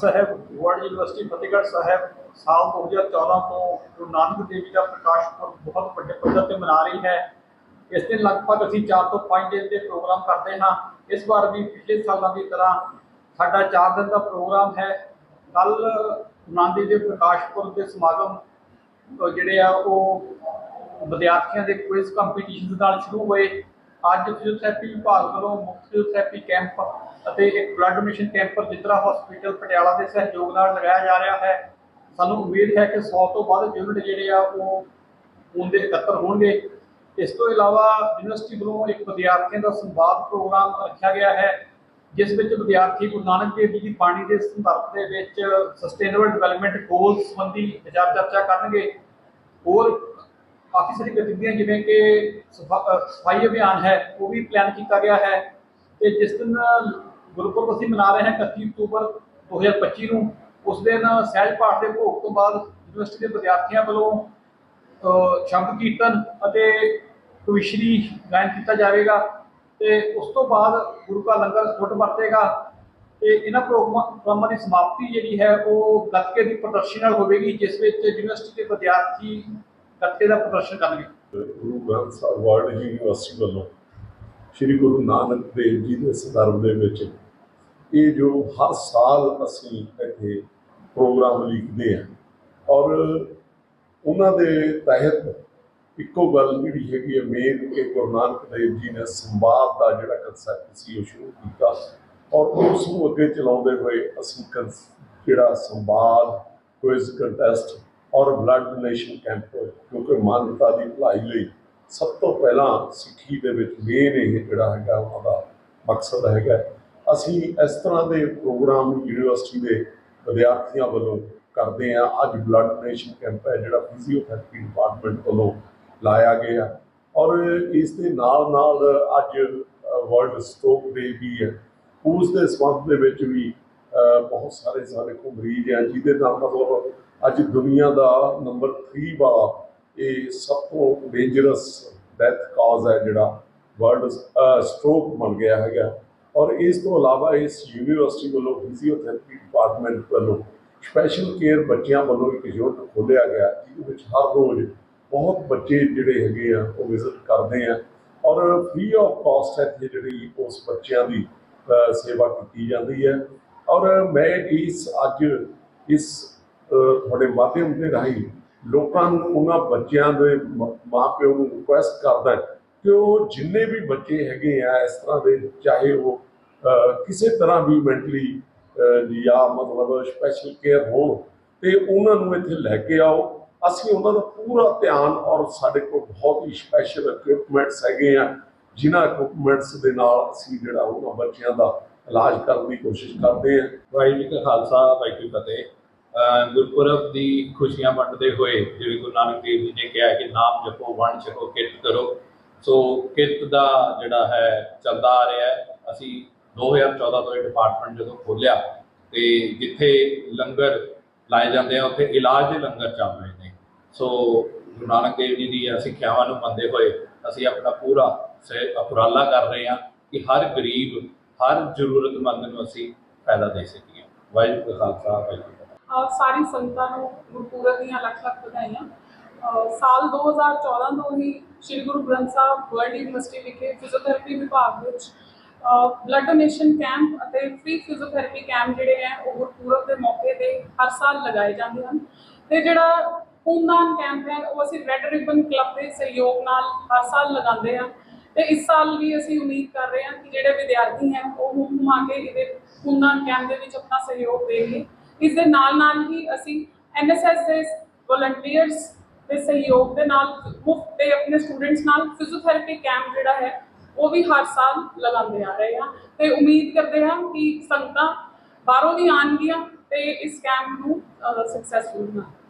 ਸਾਹਿਬ world university Fatehgarh Sahib, ਸਾਲ 2014 ਤੋਂ ਗੁਰੂ ਨਾਨਕ ਦੇਵ ਜੀ ਦਾ ਪ੍ਰਕਾਸ਼ ਪੁਰਬ ਬਹੁਤ ਵੱਡੇ ਪੱਧਰ ਤੇ ਮਨਾ ਰਹੀ ਹੈ। ਇਸ ਦਿਨ ਲਗਭਗ ਅਸੀਂ 4 ਤੋਂ 5 ਦਿਨ ਦੇ ਪ੍ਰੋਗਰਾਮ ਕਰਦੇ ਹਾਂ। ਇਸ ਵਾਰ ਵੀ ਪਿਛਲੇ ਸਾਲਾਂ ਦੀ ਤਰ੍ਹਾਂ ਸਾਡਾ 4 ਦਿਨ ਦਾ ਪ੍ਰੋਗਰਾਮ ਹੈ। ਕੱਲ ਨਾਂਦੀ ਦੇ ਪ੍ਰਕਾਸ਼ ਪੁਰਬ ਦੇ ਸਮਾਗਮ ਜਿਹੜੇ ਆ ਉਹ ਵਿਦਿਆਰਥੀਆਂ ਦੇ ਕੁਇਜ਼ ਕੰਪੀਟੀਸ਼ਨ ਨਾਲ ਸ਼ੁਰੂ ਹੋਏ। ਅੱਜ ਫਿਜ਼ੀਓਥੈਰੇਪੀ ਵਿਭਾਗ ਵੱਲੋਂ ਮੁਫਤ ਫਿਜ਼ੀਓਥੈਰੇਪੀ ਕੈਂਪ ਅਤੇ ਇੱਕ blood donation camp Rajindra hospital Patiala ਦੇ ਸਹਿਯੋਗ ਨਾਲ ਲਗਾਇਆ ਜਾ ਰਿਹਾ ਹੈ, ਸਾਨੂੰ ਉਮੀਦ ਹੈ ਕਿ 100 ਤੋਂ ਵੱਧ ਯੂਨਿਟ ਜਿਹੜੇ ਆ ਉਹ ਉਹਦੇ ਇਕੱਤਰ ਹੋਣਗੇ। ਇਸ ਤੋਂ ਇਲਾਵਾ ਯੂਨੀਵਰਸਿਟੀ ਵੱਲੋਂ ਇੱਕ ਵਿਦਿਆਰਥੀਆਂ ਦਾ ਸੰਵਾਦ ਪ੍ਰੋਗਰਾਮ ਰੱਖਿਆ ਗਿਆ ਹੈ, ਜਿਸ ਵਿੱਚ ਵਿਦਿਆਰਥੀ ਗੁਰੂ ਨਾਨਕ ਦੇਵ ਜੀ ਦੀ ਬਾਣੀ ਦੇ ਸੰਦਰਭ ਦੇ ਵਿੱਚ ਸਸਟੇਨੇਬਲ ਡਿਵੈਲਪਮੈਂਟ ਗੋਲਸ ਸੰਬੰਧੀ ਵਿਚਾਰ ਚਰਚਾ ਕਰਨਗੇ। ਹੋਰ ਕਾਫੀ ਸਾਰੀ ਗਤੀਵਿਧੀਆਂ ਜਿਵੇਂ ਕਿ ਸਫਾ- ਸਫ਼ਾਈ ਅਭਿਆਨ ਹੈ, ਉਹ ਵੀ ਪਲਾਨ ਕੀਤਾ ਗਿਆ ਹੈ ਤੇ ਜਿਸ ਦਿਨ ਗੁਰਪੁਰਬ ਅਸੀਂ ਮਨਾ ਰਹੇ ਹਾਂ 31 ਅਕਤੂਬਰ 2025 ਨੂੰ। ਉਸ ਦਿਨ ਸਹਿਜ ਪਾਠ ਦੇ ਭੋਗ ਤੋਂ ਬਾਅਦ ਯੂਨੀਵਰਸਿਟੀ ਦੇ ਵਿਦਿਆਰਥੀਆਂ ਵੱਲੋਂ ਸ਼ਬਦ ਕੀਰਤਨ ਅਤੇ ਕਵਿਸ਼ਰੀ ਗਾਇਨ ਕੀਤਾ ਜਾਵੇਗਾ ਤੇ ਉਸ ਤੋਂ ਬਾਅਦ ਗੁਰੂ ਕਾ ਲੰਗਰ ਛੁੱਟ ਵਰਤੇਗਾ ਤੇ ਇਹਨਾਂ ਪ੍ਰੋਗਰਾਮਾਂ ਦੀ ਸਮਾਪਤੀ ਜਿਹੜੀ ਹੈ ਉਹ ਗੱਤਕੇ ਦੀ ਪ੍ਰਦਰਸ਼ਨੀ ਨਾਲ ਹੋਵੇਗੀ, ਜਿਸ ਵਿੱਚ ਯੂਨੀਵਰਸਿਟੀ ਦੇ ਵਿਦਿਆਰਥੀ ਗੱਤਕੇ ਦਾ ਪ੍ਰਦਰਸ਼ਨ ਕਰਨਗੇ। ਗੁਰੂ ਗ੍ਰੰਥ ਸਾਹਿਬ ਵਰਲਡ ਯੂਨੀਵਰਸਿਟੀ ਵੱਲੋਂ ਸ੍ਰੀ ਗੁਰੂ ਨਾਨਕ ਦੇਵ ਜੀ ਦੇ ਸੰਦਰਭ ਦੇ ਵਿੱਚ ਇਹ ਜੋ ਹਰ ਸਾਲ ਅਸੀਂ ਇੱਥੇ ਪ੍ਰੋਗਰਾਮ ਲਿਖਦੇ ਹਾਂ। ਔਰ ਉਹਨਾਂ ਦੇ ਤਹਿਤ ਇੱਕੋ ਗੱਲ ਜਿਹੜੀ ਹੈਗੀ ਹੈ, ਮੇਨ ਕਿ ਗੁਰੂ ਨਾਨਕ ਦੇਵ ਜੀ ਨੇ ਸੰਵਾਦ ਦਾ ਜਿਹੜਾ ਕਨਸੈਪਟ ਸੀ, ਉਹ ਸ਼ੁਰੂ ਕੀਤਾ। ਔਰ ਉਸ ਨੂੰ ਅੱਗੇ ਚਲਾਉਂਦੇ ਹੋਏ ਅਸੀਂ ਜਿਹੜਾ ਸੰਵਾਦ ਕੁਇਜ਼ ਕੰਟੈਸਟ ਔਰ ਬਲੱਡ ਡੋਨੇਸ਼ਨ ਕੈਂਪ ਕਿਉਂਕਿ ਮਾਨਵਤਾ ਦੀ ਭਲਾਈ ਲਈ ਸਭ ਤੋਂ ਪਹਿਲਾਂ ਸਿੱਖੀ ਦੇ ਵਿੱਚ ਮੇਨ ਇਹ ਜਿਹੜਾ ਹੈਗਾ, ਉਹਨਾਂ ਦਾ ਮਕਸਦ ਹੈਗਾ। ਅਸੀਂ ਇਸ ਤਰ੍ਹਾਂ ਦੇ ਪ੍ਰੋਗਰਾਮ ਯੂਨੀਵਰਸਿਟੀ ਦੇ ਵਿਦਿਆਰਥੀਆਂ ਵੱਲੋਂ ਕਰਦੇ ਹਾਂ। ਅੱਜ ਬਲੱਡ ਡੋਨੇਸ਼ਨ ਕੈਂਪ ਹੈ, ਜਿਹੜਾ ਫਿਜ਼ੀਓਥੈਰੇਪੀ ਡਿਪਾਰਟਮੈਂਟ ਵੱਲੋਂ ਲਾਇਆ ਗਿਆ। ਔਰ ਇਸ ਦੇ ਨਾਲ ਨਾਲ ਅੱਜ ਵਰਲਡ ਸਟ੍ਰੋਕ ਡੇ ਵੀ ਹੈ। ਉਸ ਦੇ ਸੰਬੰਧ ਦੇ ਵਿੱਚ ਵੀ ਬਹੁਤ ਸਾਰੇ ਸਾਡੇ ਕੋਲ ਮਰੀਜ਼ ਆ ਜਿਹਦੇ ਨਾਲ ਮਤਲਬ ਅੱਜ ਦੁਨੀਆ ਦਾ ਨੰਬਰ 3 ਵਾਲਾ ਇਹ ਸਭ ਤੋਂ ਡੇਂਜਰਸ ਡੈਥ ਕਾਜ਼ ਹੈ, ਜਿਹੜਾ ਵਰਲਡ ਸਟ੍ਰੋਕ ਬਣ ਗਿਆ ਹੈਗਾ। ਔਰ ਇਸ ਤੋਂ ਇਲਾਵਾ ਇਸ ਯੂਨੀਵਰਸਿਟੀ ਵੱਲੋਂ ਫਿਜ਼ੀਓਥੈਰੇਪੀ ਡਿਪਾਰਟਮੈਂਟ ਵੱਲੋਂ ਸਪੈਸ਼ਲ ਕੇਅਰ ਬੱਚਿਆਂ ਵੱਲੋਂ ਇੱਕ ਯੂਨਿਟ ਖੋਲ੍ਹਿਆ ਗਿਆ ਜਿਹਦੇ ਵਿੱਚ ਹਰ ਰੋਜ਼ ਬਹੁਤ ਬੱਚੇ ਜਿਹੜੇ ਹੈਗੇ ਆ, ਉਹ ਵਿਜ਼ਿਟ ਕਰਦੇ ਆ ਔਰ ਫ੍ਰੀ ਆਫ ਕਾਸਟ ਹੈ ਜਿਹੜੀ ਉਸ ਬੱਚਿਆਂ ਦੀ ਸੇਵਾ ਕੀਤੀ ਜਾਂਦੀ ਹੈ ਔਰ ਮੈਂ ਇਸ ਅੱਜ ਇਸ ਤੁਹਾਡੇ ਮਾਧਿਅਮ ਦੇ ਰਾਹੀਂ ਲੋਕਾਂ ਨੂੰ ਉਹਨਾਂ ਬੱਚਿਆਂ ਦੇ ਮ- ਮਾਪਿਓ ਨੂੰ ਰਿਕੁਐਸਟ ਕਰਦਾ ਕਿ ਉਹ ਜਿੰਨੇ ਵੀ ਬੱਚੇ ਹੈਗੇ ਆ ਇਸ ਤਰ੍ਹਾਂ ਦੇ, ਚਾਹੇ ਉਹ ਕਿਸੇ ਤਰ੍ਹਾਂ ਵੀ ਮੈਂਟਲੀ ਜਾਂ ਮਤਲਬ ਸਪੈਸ਼ਲ ਕੇਅਰ ਹੋਣ, ਤੇ ਉਹਨਾਂ ਨੂੰ ਇੱਥੇ ਲੈ ਕੇ ਆਓ। ਅਸੀਂ ਉਹਨਾਂ ਦਾ ਪੂਰਾ ਧਿਆਨ ਔਰ ਸਾਡੇ ਕੋਲ ਬਹੁਤ ਹੀ ਸਪੈਸ਼ਲ ਇਕਵਿਪਮੈਂਟਸ ਹੈਗੇ ਆ, ਜਿਨ੍ਹਾਂ ਇਕਵਿਪਮੈਂਟਸ ਦੇ ਨਾਲ ਅਸੀਂ ਜਿਹੜਾ ਉਹਨਾਂ ਬੱਚਿਆਂ ਦਾ ਇਲਾਜ ਕਰਨ ਦੀ ਕੋਸ਼ਿਸ਼ ਕਰਦੇ ਹਾਂ ਵਾਹਿਗੁਰੂ ਜੀ ਕਾ ਖਾਲਸਾ, ਵਾਹਿਗੁਰੂ ਫਤਿਹ। ਗੁਰਪੁਰਬ ਦੀ ਖੁਸ਼ੀਆਂ ਵੰਡਦੇ ਹੋਏ ਜਿਵੇਂ ਗੁਰੂ ਨਾਨਕ ਦੇਵ ਜੀ ਨੇ ਕਿਹਾ ਕਿ ਨਾਮ ਜਪੋ, ਵੰਡ ਛਕੋ ਕਿਰਤ ਕਰੋ। ਸੋ ਕਿਰਤ ਦਾ ਜਿਹੜਾ ਹੈ, ਚੱਲਦਾ ਆ ਰਿਹਾ ਹੈ। ਅਸੀਂ 2014 ਤੋਂ ਇਹ ਡਿਪਾਰਟਮੈਂਟ ਜਦੋਂ ਖੋਲਿਆ ਤੇ ਜਿੱਥੇ ਲੰਗਰ ਲਾਏ ਜਾਂਦੇ ਆ, ਉੱਥੇ ਇਲਾਜ ਦੇ ਲੰਗਰ ਚੱਲ ਰਹੇ ਨੇ। ਸੋ ਗੁਰੂ ਨਾਨਕ ਦੇਵ ਜੀ ਦੀ ਸਿੱਖਿਆਵਾਂ ਨੂੰ ਮੰਨਦੇ ਹੋਏ ਅਸੀਂ ਆਪਣਾ ਪੂਰਾ ਉਪਰਾਲਾ ਕਰ ਰਹੇ ਹਾਂ ਕਿ ਹਰ ਗਰੀਬ, ਹਰ ਜ਼ਰੂਰਤਮੰਦ ਨੂੰ ਅਸੀਂ ਫਾਇਦਾ ਦੇ ਸਕੀਏ। ਵਾਹਿਗੁਰੂ ਕਾ ਖਾਲਸਾ, ਵਾਹਿਗੁਰੂ ਸਾਰੀ ਸੰਗਤਾਂ ਨੂੰ ਗੁਰਪੁਰਬ ਦੀਆਂ ਲੱਖ ਲੱਖ ਵਧਾਈਆਂ। ਸਾਲ 2014 ਤੋਂ ਹੀ ਸ੍ਰੀ ਗੁਰੂ ਗ੍ਰੰਥ ਸਾਹਿਬ ਵਰਲਡ ਯੂਨੀਵਰਸਿਟੀ ਵਿਖੇ ਫਿਜ਼ੀਓਥੈਰੇਪੀ ਵਿਭਾਗ ਵਿੱਚ ਬਲੱਡ ਡੋਨੇਸ਼ਨ ਕੈਂਪ ਅਤੇ ਫ੍ਰੀ ਫਿਜ਼ੀਓਥੈਰੇਪੀ ਕੈਂਪ ਜਿਹੜੇ ਹੈ, ਉਹ ਗੁਰਪੁਰਬ ਦੇ ਮੌਕੇ ਤੇ ਹਰ ਸਾਲ ਲਗਾਏ ਜਾਂਦੇ ਹਨ। ਤੇ ਜਿਹੜਾ ਖੂਨਦਾਨ ਕੈਂਪ ਹੈ, ਉਹ ਅਸੀਂ ਰੈੱਡ ਰਿਬਨ ਕਲੱਬ ਦੇ ਸਹਿਯੋਗ ਨਾਲ ਹਰ ਸਾਲ ਲਗਾਉਂਦੇ ਹਾਂ। ਤੇ ਇਸ ਸਾਲ ਵੀ ਅਸੀਂ ਉਮੀਦ ਕਰ ਰਹੇ ਹਾਂ ਕਿ ਜਿਹੜੇ ਵਿਦਿਆਰਥੀ ਹਨ ਉਹ ਹੁਮ ਆ ਕੇ ਇਹਦੇ ਖੂਨਦਾਨ ਕੈਂਪ ਦੇ ਵਿੱਚ ਆਪਣਾ ਸਹਿਯੋਗ ਦੇਣਗੇ। ਇਸ ਦੇ ਨਾਲ ਨਾਲ ਹੀ ਅਸੀਂ ਐਨਐਸਐਸ ਦੇ ਵਲੰਟੀਅਰਸ ਦੇ ਸਹਿਯੋਗ ਦੇ ਨਾਲ, ਮੁਫਤ ਤੇ ਆਪਣੇ ਸਟੂਡੈਂਟਸ ਨਾਲ ਫਿਜ਼ੀਓਥੈਰੇਪੀ ਕੈਂਪ ਜਿਹੜਾ ਹੈ, ਉਹ ਵੀ ਹਰ ਸਾਲ ਲਗਾਉਂਦੇ ਆ ਰਹੇ ਆ। ਤੇ ਉਮੀਦ ਕਰਦੇ ਹਾਂ ਕਿ ਸੰਗਤਾਂ ਬਾਹਰੋਂ ਵੀ ਆਉਣਗੀਆਂ ਤੇ ਇਸ ਕੈਂਪ ਨੂੰ ਸਕਸੈਸਫੁਲ ਬਣਾਉਣ